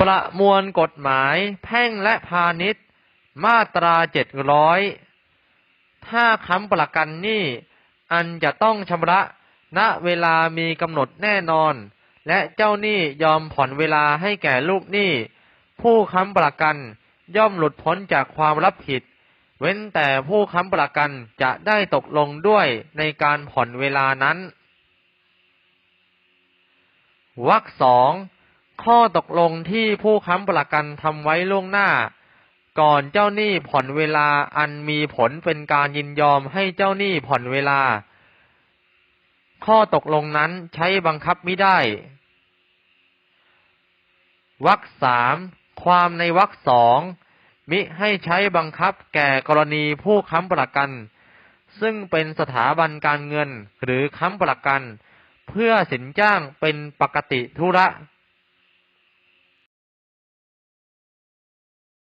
ประมวลกฎหมายแพ่งและพาณิชย์ มาตราเจ็ดร้อยถ้าค้ำประกันหนี้อันจะต้องชำระ ณเวลามีกำหนดแน่นอน และเจ้าหนี้ยอมผ่อนเวลาให้แก่ลูกหนี้ ผู้ค้ำประกันย่อมหลุดพ้นจากความรับผิด เว้นแต่ผู้ค้ำประกันจะได้ตกลงด้วยในการผ่อนเวลานั้นวรรคสอง ข้อตกลงที่ผู้ค้ำประกันทำไว้ล่วงหน้า ก่อนเจ้าหนี้ผ่อนเวลาอันมีผลเป็นการยินยอมให้เจ้าหนี้ผ่อนเวลา ข้อตกลงนั้นใช้บังคับไม่ได้วรรคสามความในวรรคสองมิให้ใช้บังคับแก่กรณีผู้ค้ำประกัน ซึ่งเป็นสถาบันการเงินหรือค้ำประกัน เพื่อสินจ้างเป็นปกติธุระ